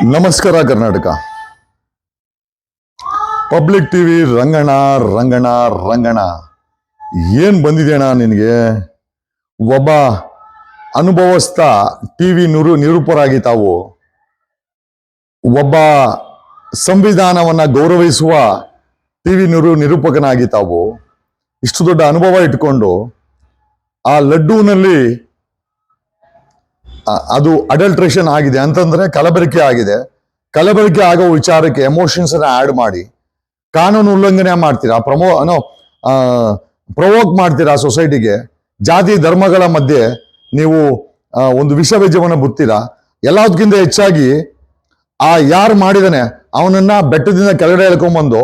ನಮಸ್ಕಾರ Karnataka. Public TV Rangana Rangana Rangana. ಏನು ಬಂದಿದೆಯಣ ನಿನಗೆ? ಒಬ್ಬ ಅನುಭವಸ್ಥ ಟಿ ವಿ ನಿರು ನಿರೂಪರಾಗಿ ತಾವು ಒಬ್ಬ ಸಂವಿಧಾನವನ್ನು ಗೌರವಿಸುವ ಟಿ ವಿ ನಿರು ನಿರೂಪಕನಾಗಿ ತಾವು ಇಷ್ಟು ದೊಡ್ಡ ಅನುಭವ ಇಟ್ಕೊಂಡು ಆ ಲಡ್ಡೂನಲ್ಲಿ ಅದು ಅಡಲ್ಟ್ರೇಷನ್ ಆಗಿದೆ ಅಂತಂದ್ರೆ ಕಲಬೆರಕೆ ಆಗಿದೆ. ಕಲಬೆರಕೆ ಆಗೋ ವಿಚಾರಕ್ಕೆ ಎಮೋಷನ್ಸ್ ಅನ್ನ ಆಡ್ ಮಾಡಿ. ಕಾನೂನು ಉಲ್ಲಂಘನೆ ಮಾಡ್ತೀರಾ? ಪ್ರಮೋ ಏನೋ ಪ್ರವೋಕ್ ಮಾಡ್ತೀರಾ ಸೊಸೈಟಿಗೆ ಜಾತಿ, ಧರ್ಮಗಳ ಮಧ್ಯೆ ನೀವು ಒಂದು ವಿಷ ಬೀಜವನ್ನು ಬುತ್ತೀರಾ? ಎಲ್ಲದಕ್ಕಿಂತ ಹೆಚ್ಚಾಗಿ ಆ ಯಾರು ಮಾಡಿದಾನೆ, ಅವನನ್ನ ಬೆಟ್ಟದಿಂದ ಕೆಳಗಡೆ ಎಳ್ಕೊಂಬಂದು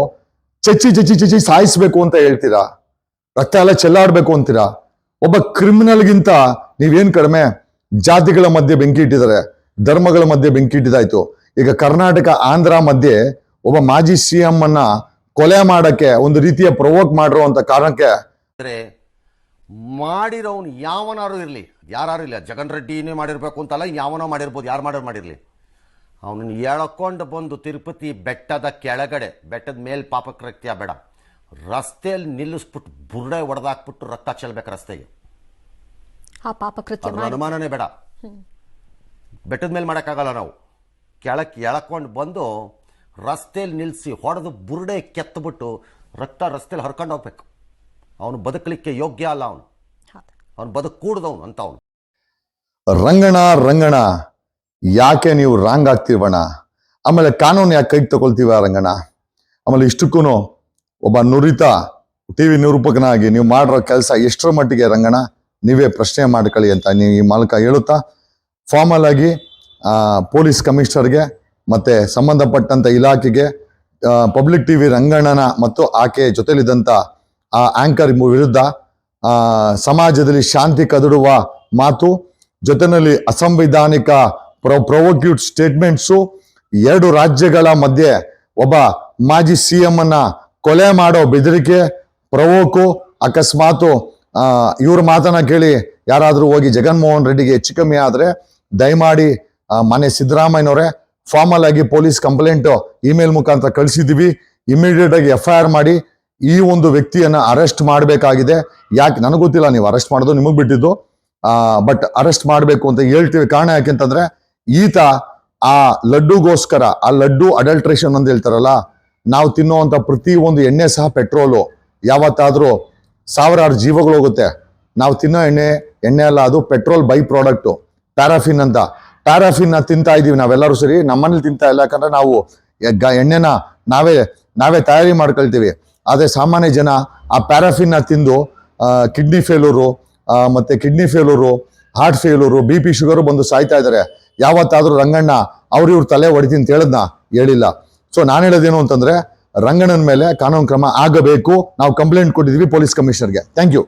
ಚಚ್ಚಿ ಚಚ್ಚಿ ಚಚ್ಚಿ ಸಾಯಿಸ್ಬೇಕು ಅಂತ ಹೇಳ್ತೀರಾ? ರಕ್ತ ಎಲ್ಲ ಚೆಲ್ಲಾಡ್ಬೇಕು ಅಂತೀರಾ? ಒಬ್ಬ ಕ್ರಿಮಿನಲ್ಗಿಂತ ನೀವೇನು ಕಡಿಮೆ? ಜಾತಿಗಳ ಮಧ್ಯೆ ಬೆಂಕಿ ಇಟ್ಟಿದ್ದಾರೆ, ಧರ್ಮಗಳ ಮಧ್ಯೆ ಬೆಂಕಿ ಇಟ್ಟಿದಾಯ್ತು ಈಗ ಕರ್ನಾಟಕ, ಆಂಧ್ರ ಮಧ್ಯೆ ಒಬ್ಬ ಮಾಜಿ ಸಿ ಎಂ ಅನ್ನ ಕೊಲೆ ಮಾಡಕ್ಕೆ ಒಂದು ರೀತಿಯ ಪ್ರವೋಕ್ ಮಾಡಿರುವಂತ ಕಾರಣಕ್ಕೆ ಮಾಡಿರೋನು ಯಾವನಾರು ಇರಲಿ ಯಾರು ಇಲ್ಲ, ಜಗನ್ ರೆಡ್ಡಿನೇ ಮಾಡಿರಬೇಕು ಅಂತಲ್ಲ ಯಾವನೋ ಮಾಡಿರ್ಬೋದು, ಯಾರು ಮಾಡೋರು ಮಾಡಿರಲಿ. ಅವನನ್ನು ಎಳ್ಕೊಂಡು ಬಂದು ತಿರುಪತಿ ಬೆಟ್ಟದ ಕೆಳಗಡೆ, ಬೆಟ್ಟದ ಮೇಲೆ ಪಾಪಕೃತ್ಯ ಬೇಡ. ರಸ್ತೆಯಲ್ಲಿ ನಿಲ್ಲಿಸ್ಬಿಟ್ಟು ಬುರ್ಡೆ ಹೊಡೆದಾಕ್ಬಿಟ್ಟು ರಕ್ತ ಚೆಲ್ಬೇಕು ರಸ್ತೆಗೆ. ಆ ಪಾಪಕೃತ್ಯ ಕೃತ್ಯ ಅನುಮಾನನೇ ಬೇಡ. ಬೆಟ್ಟದ ಮೇಲೆ ಮಾಡೋಕ್ಕಾಗಲ್ಲ ನಾವು. ಕೆಳಕ್ಕೆ ಎಳ್ಕೊಂಡು ಬಂದು ರಸ್ತೆಯಲ್ಲಿ ನಿಲ್ಲಿಸಿ ಹೊಡೆದು ಬುರುಡೆ ಕೆತ್ತಬಿಟ್ಟು ರಕ್ತ ರಸ್ತೆಯಲ್ಲಿ ಹರ್ಕೊಂಡು ಹೋಗ್ಬೇಕು. ಅವನು ಬದುಕಲಿಕ್ಕೆ ಯೋಗ್ಯ ಅಲ್ಲ ಅವನು. ಹೌದು. ಅವನು ಬದುಕೂಡ್ದವನು ಅಂತ ಅವನು. ರಂಗಣ ರಂಗಣ ಯಾಕೆ ನೀವು ರಾಂಗ್ ಆಗ್ತಿರ್ವಣ ಆಮೇಲೆ ಕಾನೂನು ಯಾಕೆ ಕೈಗೆ ತಗೊಳ್ತೀವ ರಂಗಣ? ಆಮೇಲೆ ಇಷ್ಟಕ್ಕೂ ಒಬ್ಬ ನುರಿತ ಟಿವಿ ನಿರೂಪಕನಾಗಿ ನೀವು ಮಾಡಿರೋ ಕೆಲಸ ಎಷ್ಟರ ಮಟ್ಟಿಗೆ ರಂಗಣ? ನೀವೇ ಪ್ರಶ್ನೆ ಮಾಡ್ಕೊಳ್ಳಿ ಅಂತ ನೀವು ಈ ಮೂಲಕ ಹೇಳುತ್ತಾ? ಫಾರ್ಮಲ್ ಆಗಿ ಪೊಲೀಸ್ ಕಮಿಷನರ್ಗೆ ಮತ್ತೆ ಸಂಬಂಧಪಟ್ಟಂತ ಇಲಾಖೆಗೆ ಪಬ್ಲಿಕ್ ಟಿವಿ ರಂಗಣ್ಣನ ಮತ್ತು ಆಕೆ ಜೊತೆಲಿದ್ದಂತ ಆ ಆಂಕರ್ ವಿರುದ್ಧ ಸಮಾಜದಲ್ಲಿ ಶಾಂತಿ ಕದಡುವ ಮಾತು, ಜೊತೆನಲ್ಲಿ ಅಸಂವಿಧಾನಿಕ ಪ್ರೊ ಪ್ರೊವೋಕ್ಯೂಟ್ ಸ್ಟೇಟ್ಮೆಂಟ್ಸು ಎರಡು ರಾಜ್ಯಗಳ ಮಧ್ಯೆ ಒಬ್ಬ ಮಾಜಿ ಸಿ ಎಂ ಅನ್ನ ಕೊಲೆ ಮಾಡೋ ಬೆದರಿಕೆ ಪ್ರವೋಕು ಅಕಸ್ಮಾತು ಇವ್ರ ಮಾತನ್ನ ಕೇಳಿ ಯಾರಾದರೂ ಹೋಗಿ ಜಗನ್ಮೋಹನ್ ರೆಡ್ಡಿಗೆ ಹೆಚ್ಚು ಕಮ್ಮಿ ಆದರೆ ದಯಮಾಡಿ ಮನೆ ಸಿದ್ದರಾಮಯ್ಯನವರೇ ಫಾರ್ಮಲ್ ಆಗಿ ಪೊಲೀಸ್ ಕಂಪ್ಲೇಂಟ್ ಇಮೇಲ್ ಮುಖಾಂತರ ಕಳಿಸಿದ್ದೀವಿ. ಇಮಿಡಿಯೇಟ್ ಆಗಿ ಎಫ್ ಐ ಆರ್ ಮಾಡಿ. ಈ ಒಂದು ವ್ಯಕ್ತಿಯನ್ನ ಅರೆಸ್ಟ್ ಮಾಡಬೇಕಾಗಿದೆ. ಯಾಕೆ, ನನಗೆ ಗೊತ್ತಿಲ್ಲ, ನೀವು ಅರೆಸ್ಟ್ ಮಾಡೋದು ನಿಮಗೆ ಬಿಟ್ಟಿದ್ದು. ಬಟ್ ಅರೆಸ್ಟ್ ಮಾಡಬೇಕು ಅಂತ ಹೇಳ್ತೀವಿ. ಕಾರಣ ಯಾಕೆಂತಂದ್ರೆ ಈತ ಆ ಲಡ್ಡುಗೋಸ್ಕರ, ಆ ಲಡ್ಡು ಅಡಲ್ಟ್ರೇಷನ್ ಅಂತ ಹೇಳ್ತಾರಲ್ಲ, ನಾವು ತಿನ್ನುವಂತ ಪ್ರತಿ ಒಂದು ಎಣ್ಣೆ ಸಹ ಪೆಟ್ರೋಲು ಯಾವತ್ತಾದ್ರೂ ಸಾವಿರಾರು ಜೀವಗಳು ಹೋಗುತ್ತೆ. ನಾವು ತಿನ್ನೋ ಎಣ್ಣೆ ಎಣ್ಣೆ ಅಲ್ಲ, ಅದು ಪೆಟ್ರೋಲ್ ಬೈ ಪ್ರಾಡಕ್ಟು ಪ್ಯಾರಾಫಿನ್ ಅಂತ. ಪ್ಯಾರಾಫಿನ್ನ ತಿಂತಾ ಇದ್ದೀವಿ ನಾವೆಲ್ಲರೂ ಸರಿ, ನಮ್ಮನೇಲಿ ತಿಂತಾ ಇಲ್ಲ, ಯಾಕಂದ್ರೆ ನಾವು ಎಣ್ಣೆನ ನಾವೇ ನಾವೇ ತಯಾರಿ ಮಾಡ್ಕೊಳ್ತೀವಿ. ಆದರೆ ಸಾಮಾನ್ಯ ಜನ ಆ ಪ್ಯಾರಾಫಿನ್ನ ತಿಂದು ಕಿಡ್ನಿ ಫೇಲೂರು ಮತ್ತು kidney failure heart failure B P sugar ಬಂದು ಸಾಯ್ತಾ ಇದ್ದಾರೆ ಯಾವತ್ತಾದರೂ ರಂಗಣ್ಣ, ಅವ್ರು ಇವ್ರ ತಲೆ ಹೊಡಿತೀನಿ ಅಂತ ಹೇಳಿದ್ನ? ಹೇಳಿಲ್ಲ. ಸೊ ನಾನು ಹೇಳೋದೇನು ಅಂತಂದ್ರೆ ರಂಗಣ್ಣನ ಮೇಲೆ ಕಾನೂನು ಕ್ರಮ ಆಗಬೇಕು. ನಾವು ಕಂಪ್ಲೇಂಟ್ ಕೊಟ್ಟಿದ್ದೀವಿ ಪೊಲೀಸ್ ಕಮಿಷನರ್ಗೆ. Thank you